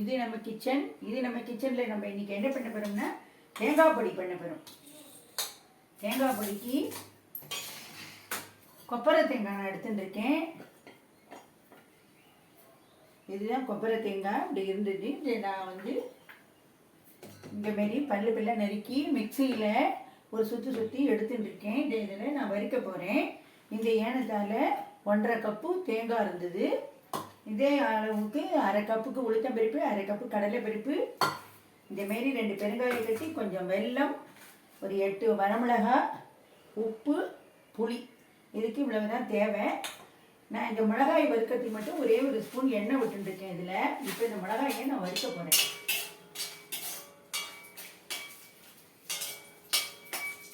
இது நம்ம கிச்சன் இது நம்ம கிச்சனில் நம்ம இன்றைக்கி என்ன பண்ண போகிறோம்னா தேங்காய் பொடி பண்ண போகிறோம் தேங்காய் பொடிக்கு கொப்பரை தேங்காய் நான் எடுத்துட்டுருக்கேன் இதுதான் கொப்பரை தேங்காய். இப்படி இருந்தது இது நான் வந்து இந்த மாரி பல்லு பல்ல நறுக்கி மிக்சியில் ஒரு சுற்றி சுற்றி எடுத்துட்டுருக்கேன் இந்த இதில் நான் வறுக்க போகிறேன் இந்த ஏனத்தால் ஒன்றரை கப்பு தேங்காய் இருந்தது. இதே அளவுக்கு அரை கப்புக்கு உளுத்தம் பருப்பு அரை கப்பு கடலைப்பருப்பு இந்த மாரி ரெண்டு பெருங்காயம் கட்டி கொஞ்சம் வெல்லம் ஒரு எட்டு வரமிளகாய் உப்பு புளி. இதுக்கு இவ்வளவு தான் தேவை. நான் இந்த மிளகாய் வறுக்கிறதுக்கு மட்டும் ஒரே ஒரு ஸ்பூன் எண்ணெய் விட்டுருக்கேன் இதில். இப்போ இந்த மிளகாயை நான் வறுக்க போகிறேன்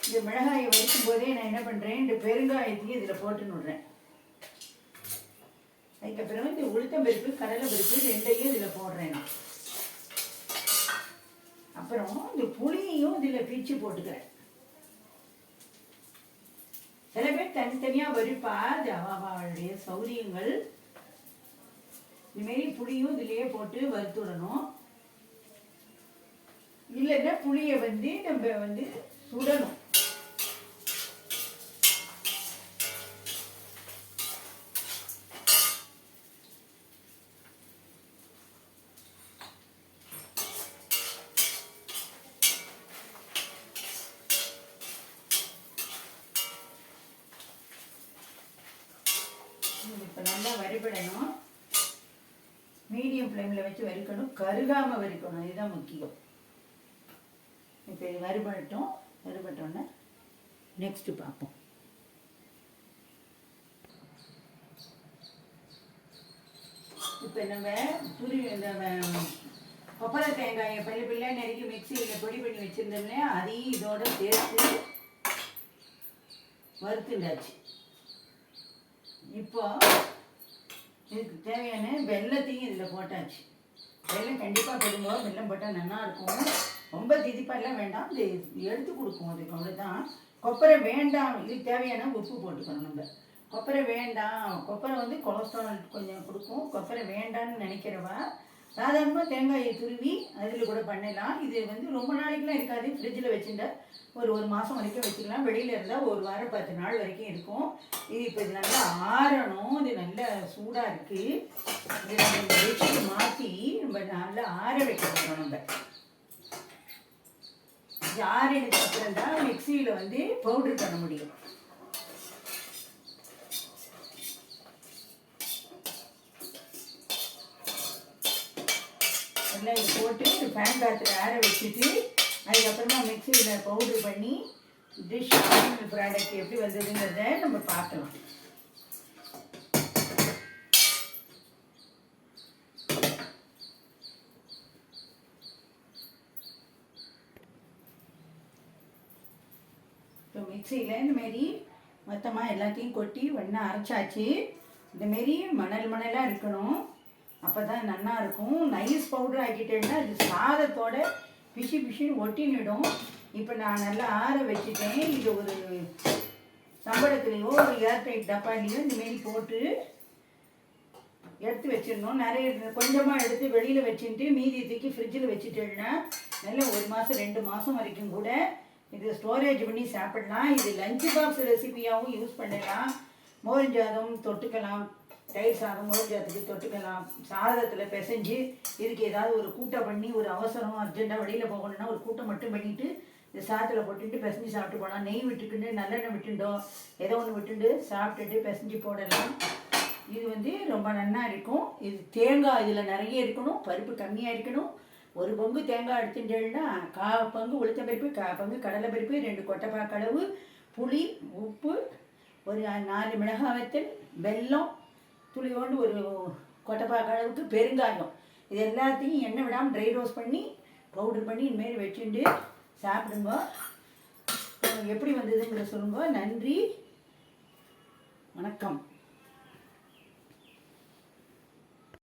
இந்த மிளகாயை வறுக்கும் போதே நான் என்ன பண்ணுறேன் இந்த பெருங்காயத்தையும் இதில் போட்டு விடுறேன். அதுக்கப்புறம் இந்த உளுத்தம் பருப்பு கடலை பருப்பு ரெண்டையும் இதில் போடுறேன். நான் அப்புறம் இந்த புளியையும் இதில் பிச்சு போட்டுக்கிறேன். சில பேர் தனித்தனியாக வரிப்பா அது அவளுடைய சௌரியங்கள். இதுமாரி புளியும் இதுலேயே போட்டு வறுத்து விடணும் இல்லைன்னா புளியை வந்து நம்ம வந்து சுடணும். இப்போ நல்லா வறுபடணும். மீடியம் ஃப்ளேமில் வச்சு வறுக்கணும். கருகாமல் வறுக்கணும். இதுதான் முக்கியம். இப்போ இது வறுபடட்டும். வறுபட்டோன்னே நெக்ஸ்ட்டு பார்ப்போம். இப்போ நம்ம துரி இந்த கொப்பரை தேங்காயை பள்ளி பிள்ளை நெருக்கி மிக்சியில் பொடி பண்ணி வச்சுருந்தோம்ல அதையும் இதோட சேர்த்து வறுத்துண்டாச்சு இப்போ இதுக்கு தேவையான வெள்ளத்தையும் இதில் போட்டாச்சு. வெள்ளம் கண்டிப்பாக போடுங்க வெல்லம் போட்டால் நல்லாயிருக்கும் ரொம்ப திதிப்பாலாம் வேண்டாம். இது எடுத்து கொடுக்கும் அதுக்கு அவ்வளோதான் கொப்பரை வேண்டாம். இது தேவையான உப்பு போட்டுக்கணும் நம்ம. கொப்பரை வேண்டாம். கொப்பரை வந்து கொலஸ்ட்ரால் கொஞ்சம் கொடுக்கும். கொப்பரை வேண்டாம்னு நினைக்கிறவா சாதாரணமாக தேங்காயை துருவி அதில் கூட பண்ணலாம். இது வந்து ரொம்ப நாளைக்குலாம் இருக்காது. ஃப்ரிட்ஜில் வச்சுட்டு ஒரு ஒரு மாதம் வரைக்கும் வச்சுக்கலாம் வெளியில் இருந்தால் ஒரு வாரம் பத்து நாள் வரைக்கும் இருக்கும். இது இப்போ இது நல்லா ஆறணும். இது நல்லா சூடாக இருக்குது இதை நம்ம வச்சு மாற்றி நம்ம நல்லா ஆற வைக்கணும் நம்ம. இது ஆறினதுக்கு அப்புறம் தான் மிக்சியில் வந்து பவுட்ரு பண்ண முடியும். நல்லா இது போட்டு ஃபேன் காற்றுல ஆற வச்சுட்டு அதுக்கப்புறமா மிக்சியில் பவுட்ரு பண்ணி டிஷ் ப்ராடக்ட் எப்படி வந்ததுங்கிறத நம்ம பார்க்கலாம். இப்போ மிக்சியில் இந்தமாரி மொத்தமாக எல்லாத்தையும் கொட்டி ஒன்றா அரைச்சாச்சு. இந்தமாரி மணல் மணலாக இருக்கணும். அப்போ தான் நல்லா இருக்கும். நைஸ் பவுடர் ஆக்கிட்டேன்னா அது சாதத்தோட பிஷி பிஷின்னு ஒட்டினிடும். இப்போ நான் நல்லா ஆற வச்சுட்டேன். இது ஒரு சம்பளத்துலேயோ ஒரு ஏர்டைட் டப்பாலேயோ இந்தமாரி போட்டு எடுத்து வச்சிடணும். நிறைய கொஞ்சமாக எடுத்து வெளியில் வச்சுட்டு மீதி தூக்கி ஃப்ரிட்ஜில் வச்சுட்டேன்னா நல்லா ஒரு மாதம் ரெண்டு மாதம் வரைக்கும் கூட இது ஸ்டோரேஜ் பண்ணி சாப்பிடலாம். இது லஞ்ச் பாக்ஸ் ரெசிபியாகவும் யூஸ் பண்ணலாம். மோர் சாதம் தொட்டுக்கலாம். தயிர் சாதம் மோர் தொட்டுக்கலாம். சாதத்தில் பிசைஞ்சு இதுக்கு ஏதாவது ஒரு கூட்டம் பண்ணி ஒரு அவசரம் அர்ஜெண்ட்டாக வெளியில் போகணும்னா ஒரு கூட்டம் மட்டும் பண்ணிவிட்டு இந்த சாதத்தில் போட்டுட்டு பிசைஞ்சு சாப்பிட்டு போகலாம் நெய் விட்டுக்கிண்டு நல்லெண்ணெய் விட்டுண்டோம் ஏதோ ஒன்று விட்டுண்டு சாப்பிட்டுட்டு பிசைஞ்சு போடலாம். இது வந்து ரொம்ப நன்னா இருக்கும். இது தேங்காய் இதில் நிறைய இருக்கணும். பருப்பு கம்மியாக இருக்கணும். ஒரு பங்கு தேங்காய் எடுத்துட்டேன்னா கா பங்கு உளுத்த பருப்பு கா பங்கு கடலை பருப்பு ரெண்டு கொட்டைப்பா கடவு புளி உப்பு ஒரு நாலு மிளகாய் வத்தல் வெல்லம் துளியோண்டு ஒரு கொட்டைப்பாக்க அளவுக்கு பெருங்காயம். இது எல்லாத்தையும் எண்ணெய் விடாமல் ட்ரை ரோஸ்ட் பண்ணி பவுடர் பண்ணி இனிமேல் வச்சுட்டு சாப்பிடுங்க. எப்படி வந்ததுங்கிற சொல்லுங்க. நன்றி. வணக்கம்.